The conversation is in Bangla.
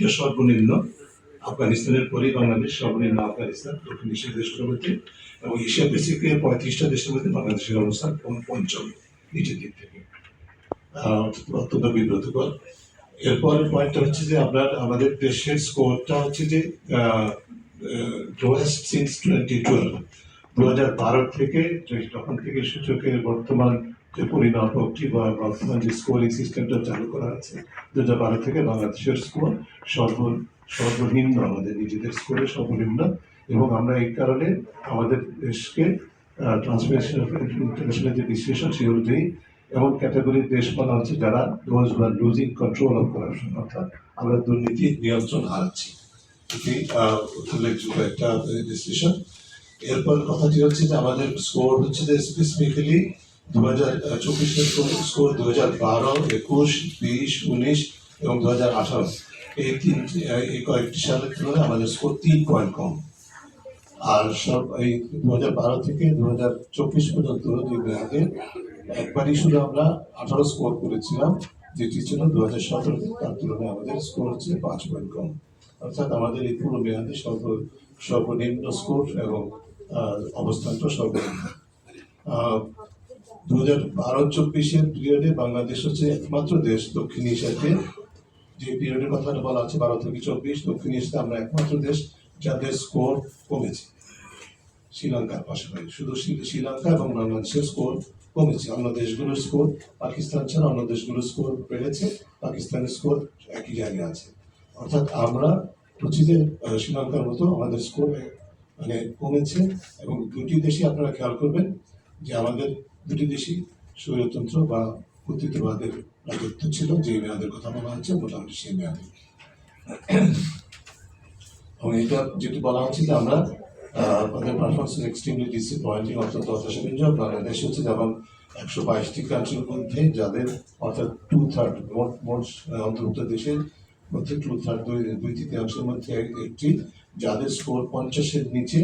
দ্বিতীয় সর্বনিম্ন আফগানিস্তানের পরেই বাংলাদেশ সর্বনিম্ন আফগানিস্তান, দক্ষিণ এশিয়ার দেশগুলোর মধ্যে এবং এশিয়া প্যাসিফিকের পঁয়ত্রিশটা দেশের মধ্যে বাংলাদেশের অবস্থান পঞ্চ- পঞ্চম নিচের দিক থেকে। অত্যন্ত বিব্রতকর। এরপরের পয়েন্টটা হচ্ছে যে আপনার, আমাদের দেশের স্কোরটা হচ্ছে যে লোয়েস্ট সিন্স টোয়েন্টি টুয়েলভ দু হাজার বারো থেকে যে- তখন থেকে সূচকের বর্তমান যে পরিমাপকটি বা বর্তমান যে স্কোরিং সিস্টেমটা চালু করা আছে দু হাজার বারো থেকে বাংলাদেশের স্কোর সর্ব, সর্বনিম্ন, আমাদের নিজেদের স্কোরে সর্বনিম্ন এবং আমরা এই কারণে আমাদের দেশকে ইন্টারন্যাশনাল যে বিশ্লেষণ সেই অনুযায়ী এমন ক্যাটাগরির দেশ বলা হচ্ছে যারা দোজ বা লুজিং কন্ট্রোল অফ করাপশন অর্থাৎ আমরা দুর্নীতি নিয়ন্ত্রণ হারাচ্ছি। এটি উল্লেখযোগ্য একটা বিশ্লেষণ এরপর কথাটি হচ্ছে যে আমাদের স্কোর হচ্ছে যে স্পেসিফিক্যালি দু হাজার চব্বিশের স্কোর দু হাজার বারো, একুশ, বিশ, উনিশ এবং দু হাজার আঠারো। এই তিন এই কয়েকটি সালের তুলনায় আমাদের স্কোর তিন পয়েন্ট কম। আর সব এই দু হাজার বারো থেকে দু হাজার চব্বিশ পর্যন্ত দুই মেয়াদে একবারই শুধু আমরা আঠারো স্কোর করেছিলাম, যেটি ছিল দু হাজার সতেরো তার তুলনায় আমাদের স্কোর হচ্ছে পাঁচ পয়েন্ট কম। অর্থাৎ আমাদের এই পুরো মেয়াদে সর্ব সর্বনিম্ন স্কোর এবং অবস্থানটা সর্বনিম্ন। দু হাজার বারো চব্বিশের পিরিয়ডে বাংলাদেশ হচ্ছে একমাত্র দেশ দক্ষিণ এশিয়াতে। যে পিরিয়ডের কথাটা বলা আছে, বারো থেকে চব্বিশ, দক্ষিণ এশিয়াতে আমরা একমাত্র দেশ যাদের স্কোর কমেছে। শ্রীলঙ্কার পাশাপাশি। শুধু শ্রী- শ্রীলঙ্কা এবং বাংলাদেশের স্কোর কমেছে। অন্য দেশগুলোর স্কোর পাকিস্তান ছাড়া অন্য দেশগুলোর স্কোর বেড়েছে। পাকিস্তানের স্কোর একই জায়গায় আছে। অর্থাৎ আমরা হচ্ছে শ্রীলঙ্কার মতো আমাদের স্কোর মানে কমেছে। এবং দুটি দেশই আপনারা খেয়াল করবেন যে আমাদের দুটি দেশই স্বৈরতন্ত্র বা কর্তৃত্ববাদের রাজত্ব ছিল, যে মেয়াদের কথা বলা হচ্ছে, মোটামুটি সেই মেয়াদে। এবং এটা যেটি বলা হচ্ছে যে আমরা আমাদের পারফরমেন্স এক্সট্রিমলি ডিসঅ্যাপয়েন্টিং অত্যন্ত হতাশাব্যঞ্জক বাংলাদেশ হচ্ছে যেমন একশো বাইশটি কান্ট্রির মধ্যে যাদের অর্থাৎ টু থার্ড মোট মোট অন্তর্ভুক্ত দেশের মধ্যে টু থার্ড দুই দুই তৃতীয়াংশের মধ্যে একটি, যাদের স্কোর পঞ্চাশের নিচে